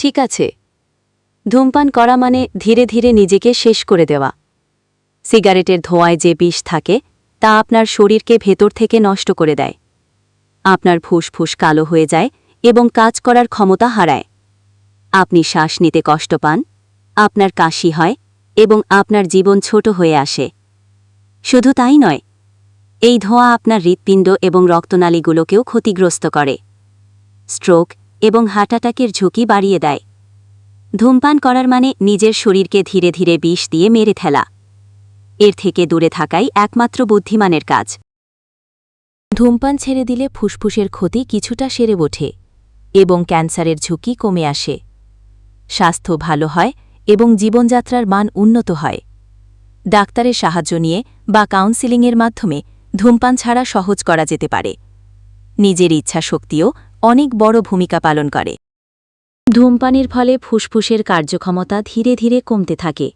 ঠিক আছে। ধূমপান করা মানে ধীরে ধীরে নিজেকে শেষ করে দেওয়া। সিগারেটের ধোঁয়ায় যে বিষ থাকে, তা আপনার শরীরকে ভেতর থেকে নষ্ট করে দেয়। আপনার ফুসফুস কালো হয়ে যায় এবং কাজ করার ক্ষমতা হারায়। আপনি শ্বাস নিতে কষ্ট পান, আপনার কাশি হয় এবং আপনার জীবন ছোট হয়ে আসে। শুধু তাই নয়, এই ধোঁয়া আপনার হৃৎপিণ্ড এবং রক্তনালীগুলোকেও ক্ষতিগ্রস্ত করে। স্ট্রোক এবং হার্ট অ্যাটাকের ঝুঁকি বাড়িয়ে দেয়। ধূমপান করার মানে নিজের শরীরকে ধীরে ধীরে বিষ দিয়ে মেরে ফেলা। এর থেকে দূরে থাকাই একমাত্র বুদ্ধিমানের কাজ। ধূমপান ছেড়ে দিলে ফুসফুসের ক্ষতি কিছুটা সেরে ওঠে এবং ক্যান্সারের ঝুঁকি কমে আসে। স্বাস্থ্য ভালো হয় এবং জীবনযাত্রার মান উন্নত হয়। ডাক্তারের সাহায্য নিয়ে বা কাউন্সিলিংয়ের মাধ্যমে ধূমপান ছাড়া সহজ করা যেতে পারে। নিজের ইচ্ছা শক্তিও অনেক বড় ভূমিকা পালন করে। ধূমপানের ফলে ফুসফুসের কার্যক্ষমতা ধীরে ধীরে কমতে থাকে,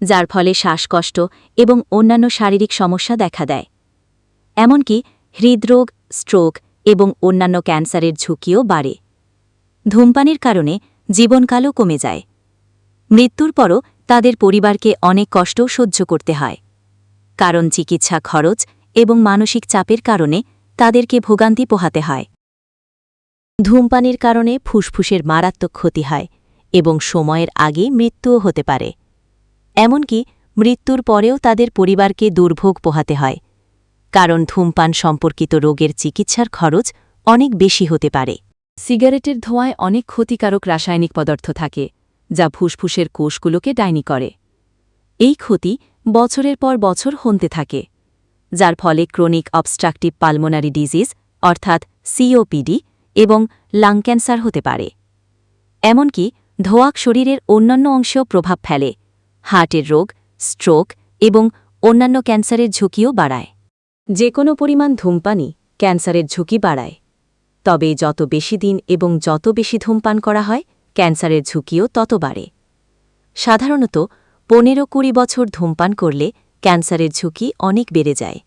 যার ফলে শ্বাসকষ্ট এবং অন্যান্য শারীরিক সমস্যা দেখা দেয়। এমনকি হৃদরোগ, স্ট্রোক এবং অন্যান্য ক্যান্সারের ঝুঁকিও বাড়ে। ধূমপানের কারণে জীবনকালও কমে যায়। মৃত্যুর পরও তাদের পরিবারকে অনেক কষ্ট সহ্য করতে হয়, কারণ চিকিৎসা খরচ এবং মানসিক চাপের কারণে তাদেরকে ভোগান্তি পোহাতে হয়। ধূমপানের কারণে ফুসফুসের মারাত্মক ক্ষতি হয় এবং সময়ের আগে মৃত্যুও হতে পারে। এমনকি মৃত্যুর পরেও তাদের পরিবারকে দুর্ভোগ পোহাতে হয়, কারণ ধূমপান সম্পর্কিত রোগের চিকিৎসার খরচ অনেক বেশি হতে পারে। সিগারেটের ধোঁয়ায় অনেক ক্ষতিকারক রাসায়নিক পদার্থ থাকে, যা ফুসফুসের কোষগুলোকে ডাইনি করে। এই ক্ষতি বছরের পর বছর হনতে থাকে, যার ফলে ক্রনিক অবস্ট্রাকটিভ পালমোনারি ডিজিজ, অর্থাৎ সিওপিডি এবং লাং ক্যান্সার হতে পারে। এমনকি ধোয়াক শরীরের অন্যান্য অংশেও প্রভাব ফেলে। হার্টের রোগ, স্ট্রোক এবং অন্যান্য ক্যান্সারের ঝুঁকিও বাড়ায়। যে কোনো পরিমাণ ধূমপানই ক্যান্সারের ঝুঁকি বাড়ায়। তবে যত বেশি দিন এবং যত বেশি ধূমপান করা হয়, ক্যান্সারের ঝুঁকিও তত বাড়ে। সাধারণত পনেরো কুড়ি বছর ধূমপান করলে ক্যান্সারের ঝুঁকি অনেক বেড়ে যায়।